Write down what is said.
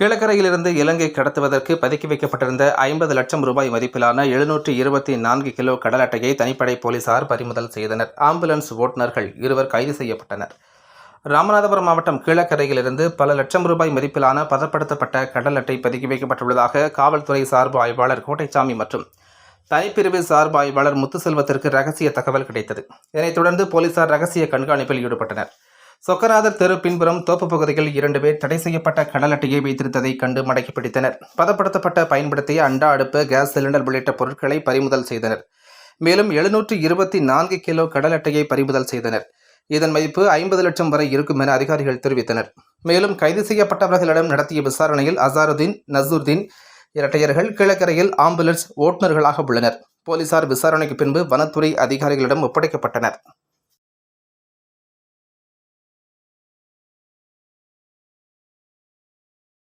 கீழக்கரையிலிருந்து இலங்கை கடத்துவதற்கு பதுக்கி வைக்கப்பட்டிருந்த ஐம்பது லட்சம் ரூபாய் மதிப்பிலான எழுநூற்று இருபத்தி நான்கு கிலோ கடல் அட்டையை தனிப்படை போலீசார் பறிமுதல் செய்தனர். ஆம்புலன்ஸ் ஓட்டுநர்கள் இருவர் கைது செய்யப்பட்டனர். ராமநாதபுரம் மாவட்டம் கீழக்கரையிலிருந்து பல லட்சம் ரூபாய் மதிப்பிலான பதப்படுத்தப்பட்ட கடல் அட்டை பதுக்கி வைக்கப்பட்டுள்ளதாக காவல்துறை சார்பு ஆய்வாளர் கோட்டைச்சாமி மற்றும் தனிப்பிரிவு சார்பு ஆய்வாளர் முத்துசெல்வத்திற்கு ரகசிய தகவல் கிடைத்தது. இதனைத் தொடர்ந்து போலீசார் ரகசிய கண்காணிப்பில் ஈடுபட்டனர். சொக்கநாதர் தெரு பின்புறம் தோப்பு பகுதியில் இரண்டு பேர் தடை செய்யப்பட்ட கடல் அட்டையை வைத்திருந்ததை கண்டு மடக்கி பிடித்தனர். பதப்படுத்தப்பட்ட பயன்படுத்திய அண்டா அடுப்பு கேஸ் சிலிண்டர் உள்ளிட்ட பொருட்களை பறிமுதல் செய்தனர். மேலும் எழுநூற்று இருபத்தி நான்கு கிலோ கடல் அட்டையை பறிமுதல் செய்தனர். இதன் மதிப்பு ஐம்பது லட்சம் வரை இருக்கும் என அதிகாரிகள் தெரிவித்தனர். மேலும் கைது செய்யப்பட்டவர்களிடம் நடத்திய விசாரணையில் அசாருதீன் நசூர்தீன் இரட்டையர்கள் கிழக்கரையில் ஆம்புலன்ஸ் ஓட்டுநர்களாக உள்ளனர். போலீசார் விசாரணைக்கு பின்பு வனத்துறை அதிகாரிகளிடம் ஒப்படைக்கப்பட்டனர்.